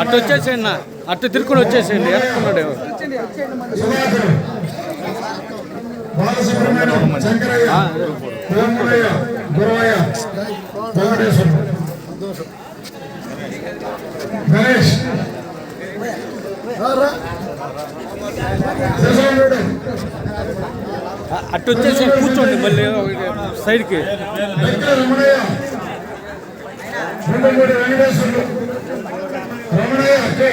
అటు వచ్చేసేయండి అటు తిరుక్కుని వచ్చేసేయండి. ఎక్కడున్నాడు గణేష్. అటు వచ్చేసి కూర్చోండి మళ్ళీ సైడ్కి వెంకట రమణయ్య రెండమూడి వెంకటేశ్వరుడు రమణయ్య కే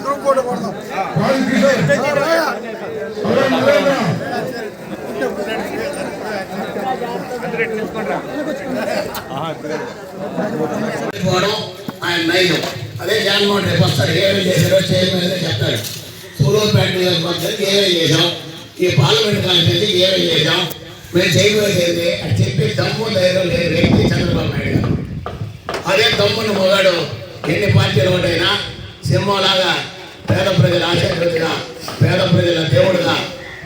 గ్రూప్ ఫోటో కొడదాం రాజు కిషోర్ అల్లం నరేంద్ర పోవడం ఆయన నైజం అదే జగన్మోహన్ రేపు వస్తాడు ఏమేమి చేశారో చేయమని చెప్తాడు సూలూరుపేట నియోజకవర్గానికి ఏమేమి చేశాం ఈ పార్లమెంట్ కాన్స్టిట్యూన్సీకి ఏమేమి చేద్దాం. మేము చేయబోయేది అని చెప్పి దమ్ము ధైర్యం లేని వ్యక్తి చంద్రబాబు నాయుడు గారు. అదే దమ్మున్న మొగాడు ఎన్ని పార్టీలు ఒకటైనా సింహంలాగా పేద ప్రజల ఆశీర్వదిగా పేద ప్రజల దేవుడుగా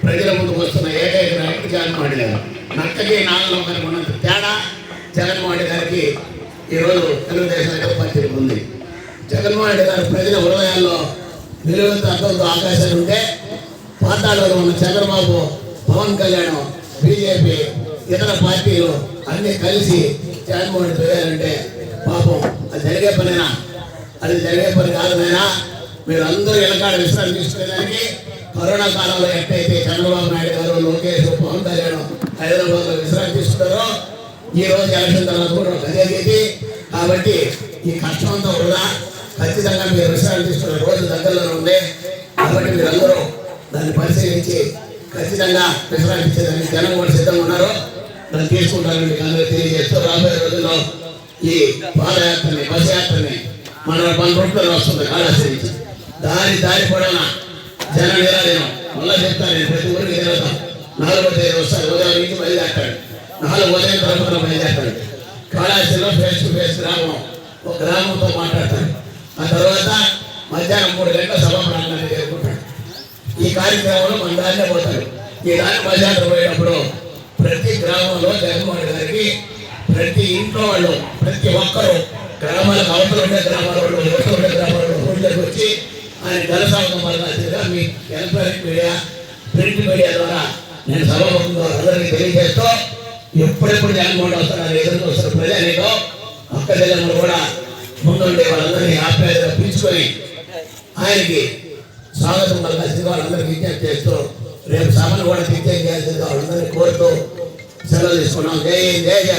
ప్రజల ముందుకు వస్తున్న ఏకైక నాయకుడు జగన్మోహన్ గారు. నక్కకి నాగలం కనుక ఉన్నంత తేడా జగన్మోహన్ గారికి ఈరోజు తెలుగుదేశం అయితే ఉంది. జగన్మోహన్ రెడ్డి గారు ప్రజల హృదయాల్లో నిలువంత అర్థంతో ఆకాశాలు ఉంటే మాట్లాడలేదు మన చంద్రబాబు పవన్ కళ్యాణ్ బీజేపీ ఇతర పార్టీలు అన్ని కలిసి జగన్మోహన్ చేయాలంటే పాపం. అది జరిగే పనేనా? అది జరిగే పని కాదనైనా మీరు అందరూ వెనకాడ విశ్రాంతి తీసుకునేదానికి కరోనా కాలంలో ఎట్టయితే చంద్రబాబు నాయుడు గారు లోకేష్ పవన్ కళ్యాణ్ హైదరాబాద్లో విశ్రాంతి తీసుకున్నారో ఈ రోజు ఎలక్షన్ తర్వాత కూడా అదే కాబట్టి ఈ కష్టం అంతా వృధా. ఖచ్చితంగా మీరు విశ్రాంతి తీసుకున్న రోజు దగ్గరలో ఉంది. కాబట్టి మీరందరూ దాన్ని పరిశీలించి ఖచ్చితంగా విశ్రాంతి జనం కూడా సిద్ధంగా ఉన్నారు దాన్ని తీసుకుంటారని మీకు అందరూ తెలియజేస్తూ రాబోయే రోజుల్లో ఈ పాదయాత్రని బస్ యాత్రని మన మన రూట్లో వస్తుంది కాళాశ్రీ దారి దారి పొడవునా జనం నిరాదీనం మళ్ళీ చెప్తాను నేను ప్రతి ఊరికి తిరుగుతాం నాలుగో తేదీ వస్తాను ఉదయం నుంచి బయలుదేరతాడు నాలుగు ఉదయం తరఫున బయలుదేరతాడు కాళాశ్రీలో ఫేస్ టు ఫేస్ గ్రామం ఒక గ్రామంతో మాట్లాడతాడు ఆ తర్వాత మధ్యాహ్నం మూడు గంటల సభ ప్రాంతాన్ని చేరుకుంటాడు ఈ కార్యక్రమంలో మన దారినే పోతారు. ఈ దారి బజార్ పోయేటప్పుడు ప్రతి గ్రామంలో జగన్మోహన్ గారికి ప్రతి ఇంట్లో వాళ్ళు ప్రతి ఒక్కరూ గ్రామాలకు అవతల ఉండే గ్రామాల వాళ్ళు యువత ఉండే గ్రామాల వాళ్ళు ఊళ్ళోకి వచ్చి ఆయన జనసాగం వల్ల మీ ఎలక్ట్రానిక్ మీడియా ప్రింట్ మీడియా ద్వారా నేను సభాముఖంగా అందరికీ తెలియజేస్తూ ఎప్పుడెప్పుడు జగన్మోహన్ రెడ్డి వస్తారు అని ఎదురు చూస్తున్న ప్రజానికో అక్క జిల్లాలో కూడా ముందుండే వాళ్ళందరినీ ఆప్యాయతగా పిలుచుకొని ఆయనకి స్వాగతం పలకాల్సింది వాళ్ళందరికీ విజ్ఞప్తి చేస్తూ రేపు సభను కూడా విజ్ఞప్తి చేయాల్సిందిగా వాళ్ళందరినీ కోరుతూ సెలవు తీసుకున్నాం. జై హింద్, జై జై